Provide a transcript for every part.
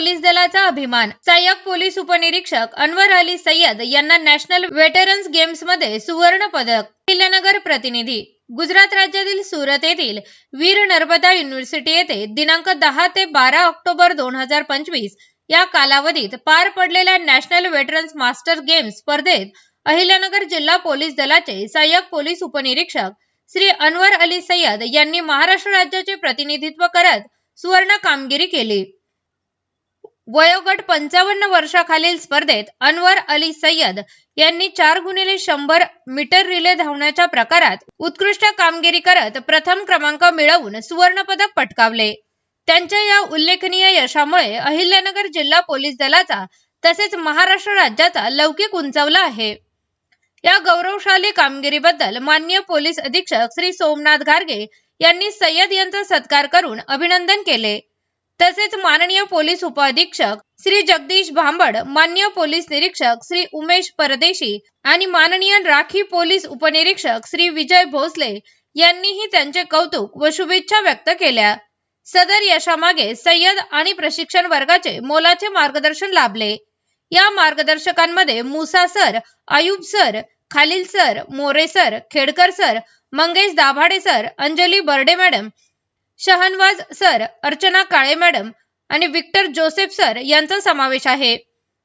दलाचा अभिमान. सहाय्यक पोलीस उपनिरीक्षक अनवर अली सय्यद यांना नॅशनल वेटरन्स गेम्समध्ये सुवर्ण पदक. अहिल्यानगर प्रतिनिधी. गुजरात राज्यातील सुरत येथील वीर नर्मदा युनिव्हर्सिटी येथे दिनांक दहा ते बारा ऑक्टोबर दोन हजार पंचवीस या कालावधीत पार पडलेल्या नॅशनल वेटरन्स मास्टर गेम्स स्पर्धेत अहिल्यानगर जिल्हा पोलीस दलाचे सहाय्यक पोलीस उपनिरीक्षक श्री अनवर अली सय्यद यांनी महाराष्ट्र राज्याचे प्रतिनिधित्व करत सुवर्ण कामगिरी केली. वयोगट पंचावन्न वर्षाखालील स्पर्धेत अनवर अली सय्यद यांनी चार गुणिले शंभर मीटर रिले धावण्याच्या प्रकारात उत्कृष्ट कामगिरी करत प्रथम क्रमांक मिळवून सुवर्णपदक पटकावले. त्यांच्या या उल्लेखनीय यशामुळे अहिल्यानगर जिल्हा पोलीस दलाचा तसेच महाराष्ट्र राज्याचा लौकिक उंचावला आहे. या गौरवशाली कामगिरीबद्दल मान्य पोलीस अधीक्षक श्री सोमनाथ गार्गे यांनी सय्यद यांचा सत्कार करून अभिनंदन केले. तसेच माननीय पोलीस उपअधीक्षक श्री जगदीश भांबड मान्य पोलीस निरीक्षक श्री उमेश परदेशी आणि माननीय राखी पोलीस उपनिरीक्षक श्री विजय भोसले यांनीही त्यांचे कौतुक व शुभेच्छा व्यक्त केल्या. सदर यशामागे सय्यद आणि प्रशिक्षण वर्गाचे मोलाचे मार्गदर्शन लाभले. या मार्गदर्शकांमध्ये Musa sir Ayub sir Khalil sir More sir Khedkar sir Mangesh Dabhade sir Anjali Barde madam Shahnawaz sir Archana Kale madam आणि विक्टर जोसेफ सर यांचा समावेश आहे.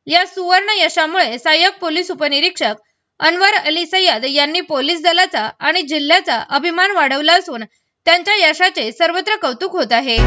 या सुवर्ण यशामुळे सहाय्यक पोलीस उपनिरीक्षक अनवर अली सय्यद यांनी पोलीस दलाचा आणि जिल्ह्याचा अभिमान वाढवला असून त्यांच्या यशाचे सर्वत्र कौतुक होत आहे.